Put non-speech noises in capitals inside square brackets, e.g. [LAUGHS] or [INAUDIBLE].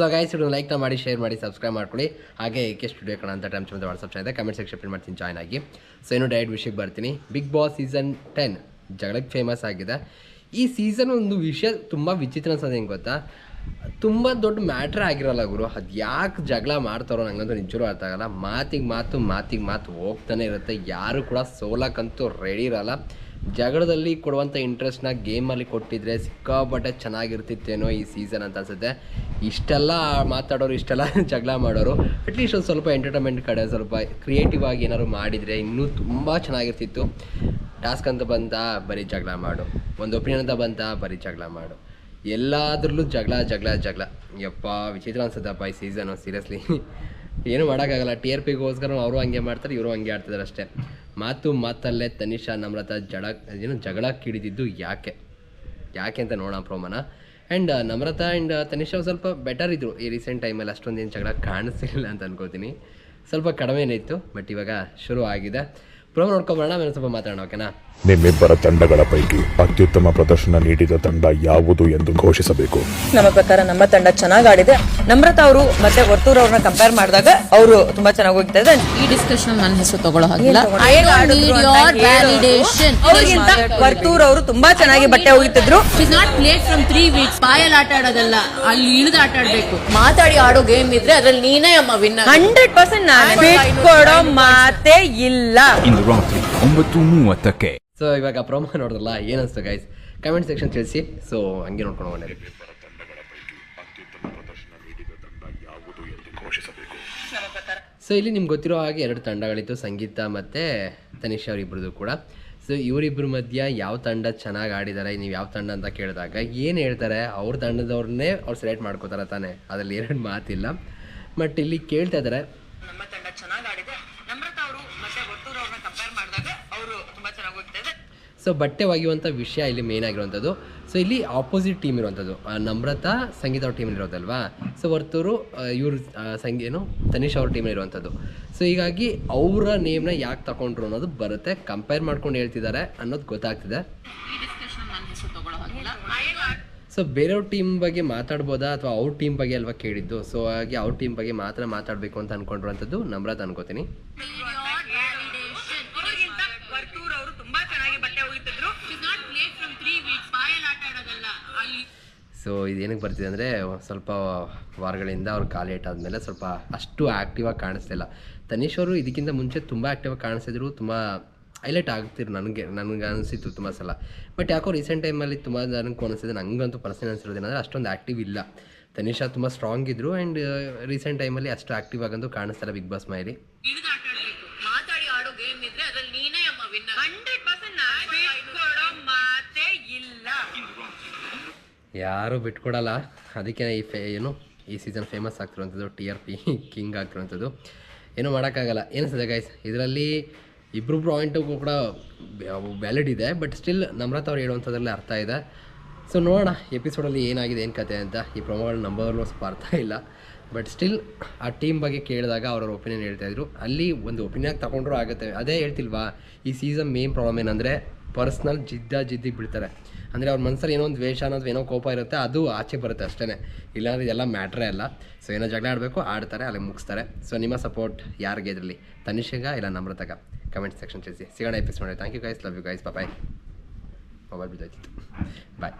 So guys ಇದು ಲೈಕ್ನ ಮಾಡಿ share ಮಾಡಿ ಸಬ್ಸ್ಕ್ರೈಬ್ ಮಾಡ್ಕೊಳ್ಳಿ. ಹಾಗೆ ಏಕೆ ಸ್ಟುಡಿಯೋ ಕಣ ಅಂತ ಟೈಮ್ ಚಂದ ವಾಟ್ಸಪ್ ಇದೆ. ಕಮೆಂಟ್ ಸೆಕ್ಷನ್ ಮಾಡ್ತೀನಿ ಜಾಯ್ನ್ ಆಗಿ. ಸೊ ಏನು ಡೈರೆಕ್ಟ್ ವಿಷಯಕ್ಕೆ ಬರ್ತೀನಿ. ಬಿಗ್ ಬಾಸ್ ಸೀಸನ್ ಟೆನ್ ಜಗಳಕ್ಕೆ ಫೇಮಸ್ ಆಗಿದೆ. ಈ ಸೀಸನ್ ಒಂದು ವಿಷಯ ತುಂಬ ವಿಚಿತ್ರ ಅನ್ಸೋದು ಹೆಂಗೆ ಗೊತ್ತಾ? ತುಂಬ ದೊಡ್ಡ ಮ್ಯಾಟ್ರ್ ಆಗಿರಲ್ಲ ಗುರು. ಅದು ಯಾಕೆ ಜಗಳ ಮಾಡ್ತಾರೋ ನಂಗಂತೂ ನಿಜವೂ ಅರ್ಥ ಆಗಲ್ಲ. ಮಾತಿಗೆ ಮಾತು ಮಾತಿಗೆ ಮಾತು ಹೋಗ್ತಾನೆ ಇರುತ್ತೆ. ಯಾರು ಕೂಡ ಸೋಲಕ್ಕಂತೂ ರೆಡಿ ಇರಲ್ಲ. ಜಗಳದಲ್ಲಿ ಕೊಡುವಂಥ ಇಂಟ್ರೆಸ್ಟ್ನ ಗೇಮಲ್ಲಿ ಕೊಟ್ಟಿದ್ರೆ ಸಿಕ್ಕಾಪಟ್ಟೆ ಚೆನ್ನಾಗಿರ್ತಿತ್ತೇನೋ ಈ ಸೀಸನ್ ಅಂತ ಅನ್ಸುತ್ತೆ. ಇಷ್ಟೆಲ್ಲ ಮಾತಾಡೋರು, ಇಷ್ಟೆಲ್ಲ [LAUGHS] ಜಗಳ ಮಾಡೋರು ಅಟ್ಲೀಸ್ಟ್ ಒಂದು ಸ್ವಲ್ಪ ಎಂಟರ್ಟೈನ್ಮೆಂಟ್ ಕಡೆ ಸ್ವಲ್ಪ ಕ್ರಿಯೇಟಿವ್ ಆಗಿ ಏನಾದ್ರು ಮಾಡಿದರೆ ಇನ್ನೂ ತುಂಬ ಚೆನ್ನಾಗಿರ್ತಿತ್ತು. ಟಾಸ್ಕ್ ಅಂತ ಬಂತ ಬರೀ ಜಗಳ ಮಾಡು. ಒಂದು ಒಪಿನಿಯನ್ ಅಂತ ಬಂತ ಬರೀ ಜಗಳ ಮಾಡು. ಎಲ್ಲಾದ್ರಲ್ಲೂ ಜಗಳ ಜಗಳ ಜಗಳ. ಯಪ್ಪ, ವಿಚಿತ್ರ ಅನ್ಸುತ್ತಪ್ಪ ಈ ಸೀಸನು ಸೀರಿಯಸ್ಲಿ [LAUGHS] ಏನು ಮಾಡೋಕ್ಕಾಗಲ್ಲ. ಟಿ ಆರ್ ಪಿಗೋಸ್ಕರ ಅವರು ಹಂಗೆ ಮಾಡ್ತಾರೆ, ಇವರು ಹಂಗೆ ಆಡ್ತಿದ್ದಾರೆ ಅಷ್ಟೇ. ಮಾತು ಮಾತಲ್ಲೇ ತನಿಷಾ ನಮ್ರತ ಜಡ, ಏನು ಜಗಳ ಕಿಡಿದಿದ್ದು ಯಾಕೆ? ಯಾಕೆ ಅಂತ ನೋಡೋಣ ಪ್ರೋಮನ. ಆ್ಯಂಡ್ ನಮ್ರತ ಆ್ಯಂಡ್ ತನಿಷಾ ಸ್ವಲ್ಪ ಬೆಟರ್ ಇದ್ದರು ಈ ರೀಸೆಂಟ್ ಟೈಮಲ್ಲಿ ಅಷ್ಟೊಂದು ಏನು ಜಗಳ ಕಾಣಿಸ್ತಿಲ್ಲ ಅಂತ ಅನ್ಕೋತೀನಿ. ಸ್ವಲ್ಪ ಕಡಿಮೆನೇ ಇತ್ತು ಬಟ್ ಇವಾಗ ಶುರು ಆಗಿದೆ. ಪ್ರೋಮ ನೋಡ್ಕೊಬರೋಣ ಸ್ವಲ್ಪ ಮಾತಾಡೋಣ ಓಕೆನಾ ನಿಮ್ಮಿಬ್ಬರ ತಂಡಗಳ ಪೈಕಿ ಅತ್ಯುತ್ತಮ ಪ್ರದರ್ಶನ ನೀಡಿದ ತಂಡ ಯಾವುದು ಎಂದು ಘೋಷಿಸಬೇಕು. ನಮ್ಮ ಪ್ರಕಾರ ನಮ್ಮ ತಂಡ ಚೆನ್ನಾಗಿ ಆಡಿದೆ. ನಮ್ರತಾ ಅವರು ಮತ್ತೆ ವರ್ತೂರ್ ಅವ್ರನ್ನ ಕಂಪೇರ್ ಮಾಡಿದಾಗ ಅವರು ತುಂಬಾ ಚೆನ್ನಾಗಿ ಹೋಗ್ತಾ ಇದ್ದಾರೆ. ಈ ಡಿಸ್ಕಷನ್ ನನ್ನ ಹೆಸರು ತಗೊಳ್ಳೋ ಹಾಗಿಲ್ಲ. ತಗೊಂಡು ಡೋಂಟ್ ನೀಡ್ ಯೋರ್ ವ್ಯಾಲಿಡೇಷನ್ ಅವ್ರಿಗಿಂತ ವರ್ತೂರ್ ಅವರು ತುಂಬಾ ಚೆನ್ನಾಗಿ ಬಟ್ಟೆ ಹೋಗಿತ್ತಿದ್ರು is not played from three weeks ಬಾಯಲ್ಲಿ ಆಟ ಆಡೋದಲ್ಲ. ಅಲ್ಲಿ ಇಳಿದು ಆಟ ಆಡ್ಬೇಕು. ಮಾತಾಡಿ ಆಡೋ ಗೇಮ್ ಇದ್ರೆ ಅದ್ರಲ್ಲಿ ನೀನೇ ಅಮ್ಮ ವಿನ್ ಹಂಡ್ರೆಡ್ ಪರ್ಸೆಂಟ್ ನಾನು ಬಿಟ್ಕೊಡೋ ಮಾತೇ ಇಲ್ಲ. ಇಂದು ರಾತ್ರಿ ಒಂಬತ್ತು ಮೂವತ್ತಕ್ಕೆ. ಸೊ ಇವಾಗ ಪ್ರೊಮೋ ನೋಡಿದ್ರಲ್ಲ ಏನಿಸ್ತು ಗೈಸ್ ಕಮೆಂಟ್ ಸೆಕ್ಷನ್ ತಿಳಿಸಿ. ಸೊ ಹಂಗೆ ನೋಡ್ಕೊಂಡು ಹೋಗೋಣ. ಸೊ ಇಲ್ಲಿ ನಿಮ್ಗೆ ಗೊತ್ತಿರೋ ಹಾಗೆ ಎರಡು ತಂಡಗಳಿತ್ತು ಸಂಗೀತ ಮತ್ತು ತನಿಷ್ ಅವರಿಬ್ಬರದು ಕೂಡ. ಸೊ ಇವರಿಬ್ಬರ ಮಧ್ಯ ಯಾವ ತಂಡ ಚೆನ್ನಾಗಿ ಆಡಿದ್ದಾರೆ ನೀವು ಯಾವ ತಂಡ ಅಂತ ಕೇಳಿದಾಗ ಏನು ಹೇಳ್ತಾರೆ ಅವ್ರ ತಂಡದವ್ರನ್ನೇ ಅವ್ರು ಸೆಲೆಕ್ಟ್ ಮಾಡ್ಕೋತಾರೆ ತಾನೆ? ಅದರಲ್ಲಿ ಎರಡು ಮಾತಿಲ್ಲ. ಬಟ್ ಇಲ್ಲಿ ಕೇಳ್ತಾ ಇದ್ದಾರೆ ನಮ್ಮ ತಂಡ ಚೆನ್ನಾಗಿ ಆಡಿದೆ ನಮ್ರತಾ ಅವರು ಮತ್ತೆ ವರ್ತೂರ್ ಅವ್ರನ್ನ ಕಂಪೇರ್ ಮಾಡಿದಾಗ ಅವರು ತುಂಬಾ ಚೆನ್ನಾಗಿ ಹೋಗ್ತಾ ಇದೆ ಸೊ ಬಟ್ಟೆ ಒಗೆಯುವಂಥ ವಿಷಯ ಇಲ್ಲಿ ಮೇನ್ ಆಗಿರುವಂಥದ್ದು. ಸೊ ಇಲ್ಲಿ ಆಪೋಸಿಟ್ ಟೀಮ್ ಇರುವಂಥದ್ದು. ನಮ್ರತಾ ಸಂಗೀತ ಅವ್ರ ಟೀಮ್ ಇರೋದಲ್ವಾ? ಸೊ ವರ್ತೂರು ಇವ್ರ ಸಂಗೀ ಏನು ತನಿಷ್ ಅವ್ರ ಟೀಮ್ ಇರುವಂಥದ್ದು. ಸೊ ಹೀಗಾಗಿ ಅವರ ನೇಮ್ನ ಯಾಕೆ ತಗೊಂಡ್ರು ಅನ್ನೋದು ಬರುತ್ತೆ. ಕಂಪೇರ್ ಮಾಡ್ಕೊಂಡು ಹೇಳ್ತಿದ್ದಾರೆ ಅನ್ನೋದು ಗೊತ್ತಾಗ್ತಿದೆ. ಸೊ ಬೇರೆಯವ್ರ ಟೀಮ್ ಬಗ್ಗೆ ಮಾತಾಡ್ಬೋದಾ ಅಥವಾ ಅವ್ರ ಟೀಮ್ ಬಗ್ಗೆ ಅಲ್ವಾ ಕೇಳಿದ್ದು? ಸೊ ಹಾಗೆ ಅವ್ರ ಟೀಮ್ ಬಗ್ಗೆ ಮಾತ್ರ ಮಾತಾಡಬೇಕು ಅಂತ ಅನ್ಕೊಂಡಿರುವಂಥದ್ದು ನಮ್ರತ ಅನ್ಕೋತೀನಿ ಅವ್ರಿಗಿಂತ ವರ್ತೂರ್ ಅವರು ತುಂಬಾ ಚೆನ್ನಾಗಿ ಬಟ್ಟೆ ಹೋಗಿತಿದ್ರು is not played from three weeks ಬಾಯಲ್ಲಿ ಆಟ ಆಡೋದಲ್ಲ ಅಲ್ಲಿ ಸೊ ಇದೇನಕ್ಕೆ ಬರ್ತಿದೆ ಅಂದರೆ ಸ್ವಲ್ಪ ವಾರಗಳಿಂದ ಅವ್ರು ಖಾಲಿ ಆದಮೇಲೆ ಸ್ವಲ್ಪ ಅಷ್ಟು ಆ್ಯಕ್ಟಿವಾಗಿ ಕಾಣಿಸ್ತಿಲ್ಲ ತನೀಶ್ ಅವರು ಇದಕ್ಕಿಂತ ಮುಂಚೆ ತುಂಬ ಆ್ಯಕ್ಟಿವಾಗಿ ಕಾಣಿಸಿದ್ರು ಕಾಣಿಸ್ತಿದ್ರು ತುಂಬ ಹೈಲೈಟ್ ಆಗ್ತಿರು ನನಗೆ ನನಗೆ ಅನಿಸಿತ್ತು ತುಂಬ ಸಲ. ಬಟ್ ಯಾಕೋ ರೀಸೆಂಟ್ ಟೈಮಲ್ಲಿ ತುಂಬ ಜನಕ್ಕೆ ಅನಿಸಿದೆ ನನಗಂತೂ ಪರ್ಸನಲ್ ಅನಿಸಿರೋದೇನಂದರೆ ಅಷ್ಟೊಂದು ಆ್ಯಕ್ಟಿವ್ ಇಲ್ಲ. ತನಿಷಾ ತುಂಬ ಸ್ಟ್ರಾಂಗ್ ಇದ್ದರು ಆ್ಯಂಡ್ ರೀಸೆಂಟ್ ಟೈಮಲ್ಲಿ ಅಷ್ಟು ಆ್ಯಕ್ಟಿವ್ ಆಗಂತೂ ಕಾಣಿಸ್ತಾರೆ ಬಿಗ್ ಬಾಸ್ ಮೈಲಿ ಇಳಿದು ಆಟ ಮಾತಾಡಿ ಆಡೋ ಗೇಮ್ ಇದ್ರೆ ಅದ್ರಲ್ಲಿ ನೀನೇ ಅಮ್ಮ ವಿನ್ ಹಂಡ್ರೆಡ್ ಪರ್ಸೆಂಟ್ ನಾನು ಬಿಟ್ಕೊಡೋ ಮಾತೇ ಇಲ್ಲ ಯಾರೂ ಬಿಟ್ಕೊಡಲ್ಲ. ಅದಕ್ಕೆ ಈ ಫೇ, ಏನು, ಈ ಸೀಸನ್ ಫೇಮಸ್ ಆಗ್ತಿರುವಂಥದ್ದು ಟಿ ಆರ್ ಪಿ ಕಿಂಗ್ ಆಗ್ತಿರುವಂಥದ್ದು. ಏನೂ ಮಾಡೋಕ್ಕಾಗಲ್ಲ. ಏನಿಸ್ತದೆ ಗೈಸ್ ಇದರಲ್ಲಿ ಇಬ್ಬರು ಪಾಯಿಂಟು ಕೂಡ ವ್ಯಾಲಿಡ್ ಇದೆ ಬಟ್ ಸ್ಟಿಲ್ ನಮ್ರತ ಅವ್ರು ಹೇಳುವಂಥದ್ರಲ್ಲಿ ಅರ್ಥ ಇದೆ. ಸೊ ನೋಡೋಣ ಎಪಿಸೋಡಲ್ಲಿ ಏನಾಗಿದೆ, ಏನು ಕತೆ ಅಂತ. ಈ ಪ್ರೊಮೋಗಳು ನಂಬೋರ್ಲು ಸ್ವಲ್ಪ ಅರ್ಥ ಇಲ್ಲ. ಬಟ್ ಸ್ಟಿಲ್ ಆ ಟೀಮ್ ಬಗ್ಗೆ ಕೇಳಿದಾಗ ಅವ್ರವ್ರ ಒಪಿನಿಯನ್ ಹೇಳ್ತಾಯಿದ್ರು ಅಲ್ಲಿ ಒಂದು ಒಪಿನಿಯನ್ ತಗೊಂಡ್ರು ಆಗುತ್ತೆ. ಅದೇ ಹೇಳ್ತಿಲ್ವಾ, ಈ ಸೀಸನ್ ಮೇನ್ ಪ್ರಾಬ್ಲಮ್ ಏನಂದರೆ ಪರ್ಸ್ನಲ್ ಜಿದ್ದ ಜಿದ್ದಿಗೆ ಬಿಡ್ತಾರೆ. ಅಂದರೆ ಅವ್ರ ಮನಸ್ಸಲ್ಲಿ ಏನೋ ಒಂದು ದ್ವೇಷ ಅನ್ನೋದು, ಏನೋ ಕೋಪ ಇರುತ್ತೆ, ಅದು ಆಚೆ ಬರುತ್ತೆ ಅಷ್ಟೇ ಇಲ್ಲಾಂದ್ರೆ ಇದೆಲ್ಲ ಮ್ಯಾಟ್ರೇ ಅಲ್ಲ. ಸೊ ಏನೋ ಜಗಳ ಆಡಬೇಕು, ಆಡ್ತಾರೆ ಅಲ್ಲಿ ಮುಗಿಸ್ತಾರೆ. ಸೊ ನಿಮ್ಮ ಸಪೋರ್ಟ್ ಯಾರಿಗೆ ಇದರಲ್ಲಿ? ತನಿಷೆಗ ಇಲ್ಲ ನಮ್ರತಗ? ಕಮೆಂಟ್ ಸೆಕ್ಷನ್ ತಿಳಿಸಿ. ಸಿಗೋಣ episode thank you guys love you guys bye probably. Bye.